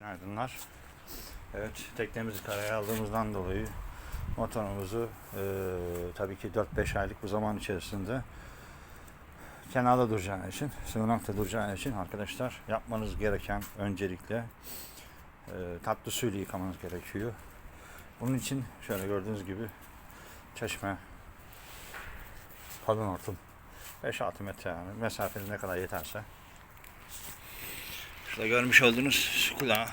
Günaydınlar. Evet, teknemizi karaya aldığımızdan dolayı motorumuzu eee, tabii ki 4-5 aylık bu zaman içerisinde kenarda duracağı için, sığınakta duracağı için arkadaşlar yapmanız gereken öncelikle eee, tatlı suyla yıkamanız gerekiyor. Bunun için şöyle gördüğünüz gibi çeşme kalın hortum 5-6 metre yani mesafeniz ne kadar yeterse Şurada görmüş olduğunuz kulağı.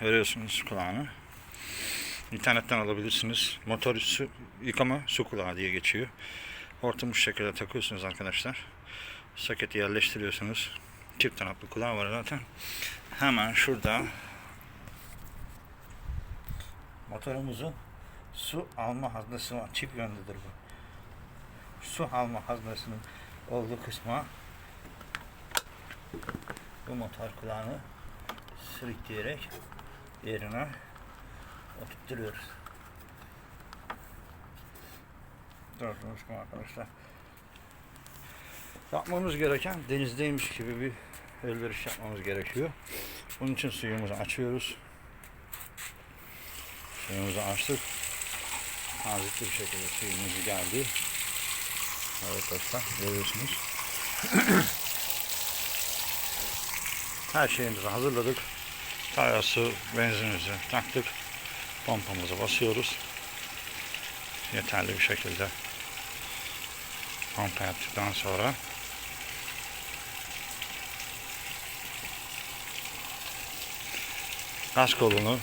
Görüyorsunuz su kulağını. İnternetten alabilirsiniz. Motor su yıkama su kulağı diye geçiyor. Hortumu şu şekilde takıyorsunuz arkadaşlar. Soketi yerleştiriyorsunuz. Çift taraflı kulağı var zaten. Hemen şurada motorumuzun su alma haznesi var. Çift yönlüdür bu. Su alma haznesinin olduğu kısma bu motor kulağını sürükleyerek yerine oturtturuyoruz. Gördüğünüz gibi arkadaşlar. Yapmamız gereken denizdeymiş gibi bir elveriş yapmamız gerekiyor. Bunun için suyumuzu açıyoruz. Suyumuzu açtık. Nazik bir şekilde suyumuz geldi. Evet dostlar görüyorsunuz. Her şeyimizi hazırladık. Tayası, benzinimizi taktık. Pompamızı basıyoruz. Yeterli bir şekilde pompa yaptıktan sonra gaz kolunu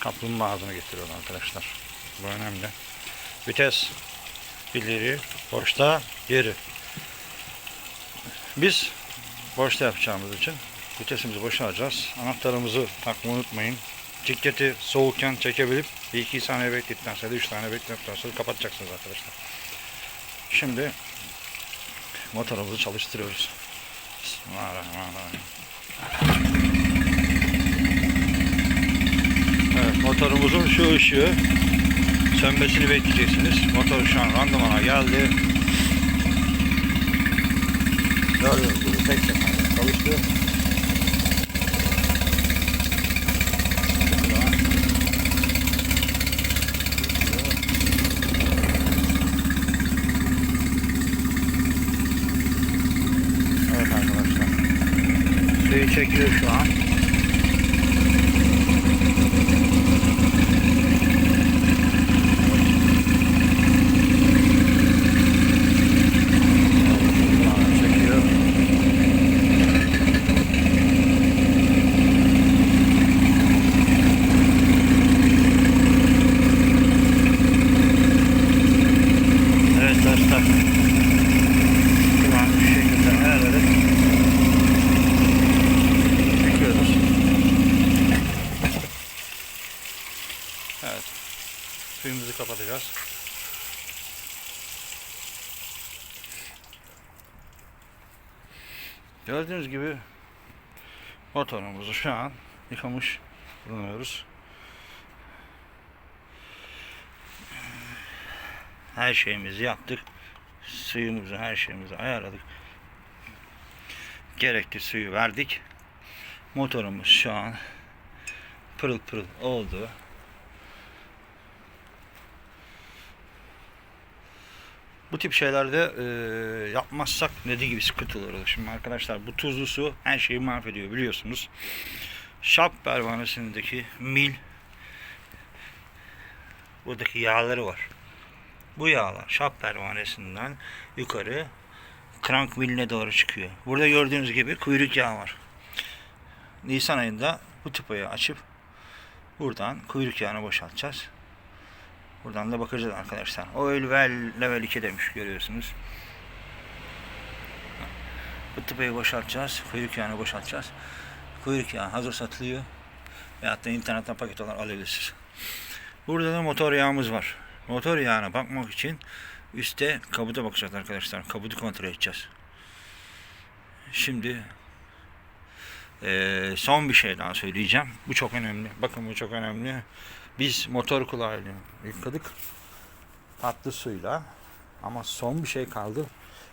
kaplumbağa ağzına getiriyorum arkadaşlar. Bu önemli. Vites ileri, boşta, geri. Biz boşta yapacağımız için vitesimizi boşa alacağız. Anahtarımızı takmayı unutmayın. Cikleti soğukken çekebilip bir iki saniye bekledikten sonra 3 tane bekledikten sonra kapatacaksınız arkadaşlar. Şimdi motorumuzu çalıştırıyoruz. Bismillahirrahmanirrahim. Evet, motorumuzun şu ışığı sönmesini bekleyeceksiniz. Motor şu an randımana geldi. Gördüğünüz gibi tek seferde çalıştı. Evet arkadaşlar. Suyu çekiyor şu an. Kulağını çekiyor. Evet dostlar. Kulağını bu şekilde ayarladık. Çekiyoruz. Evet. Suyumuzu kapatacağız. Gördüğünüz gibi motorumuzu şu an yıkamış bulunuyoruz. Her şeyimizi yaptık. Suyumuzu, her şeyimizi ayarladık. Gerekli suyu verdik. Motorumuz şu an pırıl pırıl oldu. Bu tip şeylerde e, yapmazsak ne gibi sıkıntılar olur? Şimdi arkadaşlar bu tuzlu su her şeyi mahvediyor biliyorsunuz. Şap pervanesindeki mil buradaki yağları var. Bu yağlar şap pervanesinden yukarı krank miline doğru çıkıyor. Burada gördüğünüz gibi kuyruk yağı var. Nisan ayında bu tıpayı açıp buradan kuyruk yağını boşaltacağız. Buradan da bakacağız arkadaşlar. Oil well level 2 demiş görüyorsunuz. Bu tıpayı boşaltacağız. Kuyruk yağını boşaltacağız. Kuyruk yağı hazır satılıyor. Veyahut da internetten paket olarak alabilirsiniz. Burada da motor yağımız var. Motor yağına bakmak için üstte kabuta bakacağız arkadaşlar. Kabutu kontrol edeceğiz. Şimdi eee, son bir şey daha söyleyeceğim. Bu çok önemli. Bakın bu çok önemli. Biz motor kulağıyla yıkadık. Tatlı suyla. Ama son bir şey kaldı.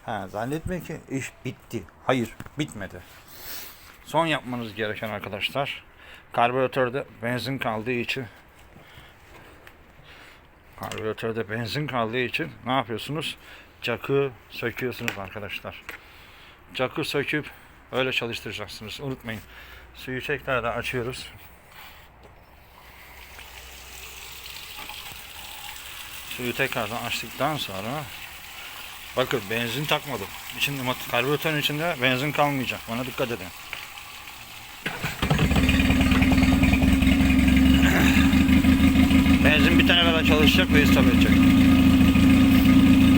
Ha, zannetmeyin ki iş bitti. Hayır bitmedi. Son yapmanız gereken arkadaşlar karbüratörde benzin kaldığı için karbüratörde benzin kaldığı için ne yapıyorsunuz? Çakı söküyorsunuz arkadaşlar. Çakı söküp öyle çalıştıracaksınız. Unutmayın. Suyu tekrardan açıyoruz. Suyu tekrardan açtıktan sonra bakın benzin takmadım. Mot- karbüratörün içinde benzin kalmayacak. Bana dikkat edin. Benzin bitene kadar çalışacak ve istop edecek.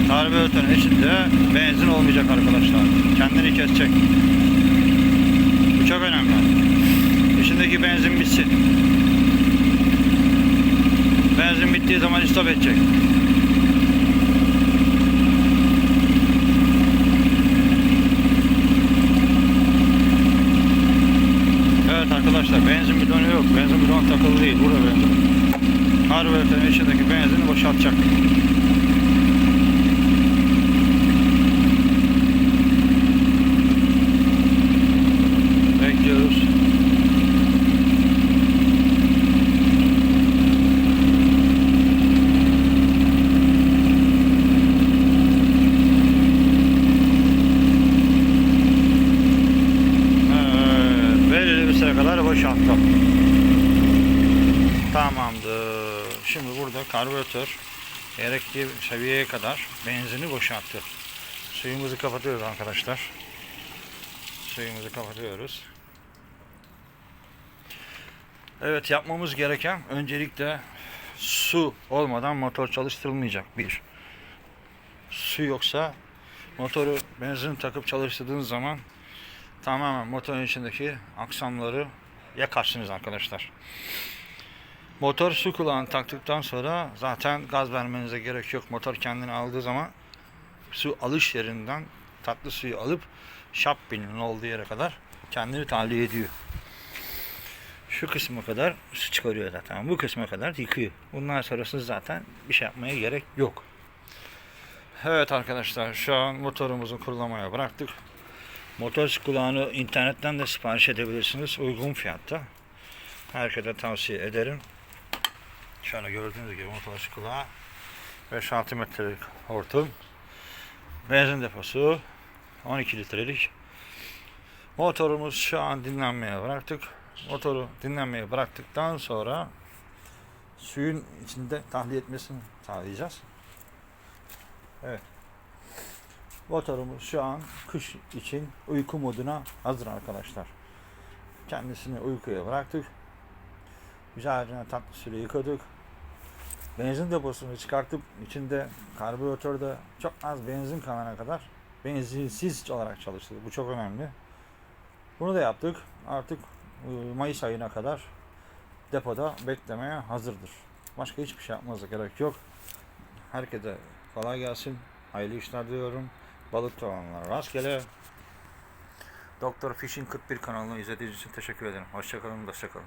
Karbüratörün içinde benzin olmayacak arkadaşlar. Kendini kesecek. Bu çok önemli. İçindeki benzin bitsin. Benzin bittiği zaman istop edecek. Evet arkadaşlar benzin bidonu yok. Benzin bidonu takılı değil. Burada benzin. Karbüratörün içindeki benzini boşaltacak. Bekliyoruz. Evet, belirli bir boşalttım. Tamamdır. Şimdi burada karbüratör gerektiği seviyeye kadar benzini boşalttı. Suyumuzu kapatıyoruz arkadaşlar. Suyumuzu kapatıyoruz. Evet yapmamız gereken öncelikle su olmadan motor çalıştırılmayacak bir. Su yoksa motoru benzin takıp çalıştırdığınız zaman tamamen motorun içindeki aksamları yakarsınız arkadaşlar. Motor su kulağını taktıktan sonra zaten gaz vermenize gerek yok. Motor kendini aldığı zaman su alış yerinden tatlı suyu alıp şap pilinin olduğu yere kadar kendini tahliye ediyor. Şu kısma kadar su çıkarıyor zaten. Bu kısma kadar yıkıyor. Bundan sonrası zaten bir şey yapmaya gerek yok. Evet arkadaşlar şu an motorumuzu kurulamaya bıraktık. Motor kulağını internetten de sipariş edebilirsiniz. Uygun fiyatta. Herkese tavsiye ederim. Şöyle gördüğünüz gibi motor kulağı 5-6 metrelik hortum. Benzin deposu 12 litrelik. Motorumuz şu an dinlenmeye bıraktık. Motoru dinlenmeye bıraktıktan sonra suyun içinde tahliye etmesini sağlayacağız. Evet. Motorumuz şu an kış için uyku moduna hazır arkadaşlar. Kendisini uykuya bıraktık. Güzelce tatlı suyla yıkadık. Benzin deposunu çıkartıp içinde karbüratörde çok az benzin kalana kadar benzinsiz olarak çalıştırdık. Bu çok önemli. Bunu da yaptık. Artık e, Mayıs ayına kadar depoda beklemeye hazırdır. Başka hiçbir şey yapmanıza gerek yok. Herkese kolay gelsin. Hayırlı işler diliyorum. Balık olanlar rastgele. Doktor Fishing 41 kanalını izlediğiniz için teşekkür ederim. Hoşçakalın, hoşçakalın.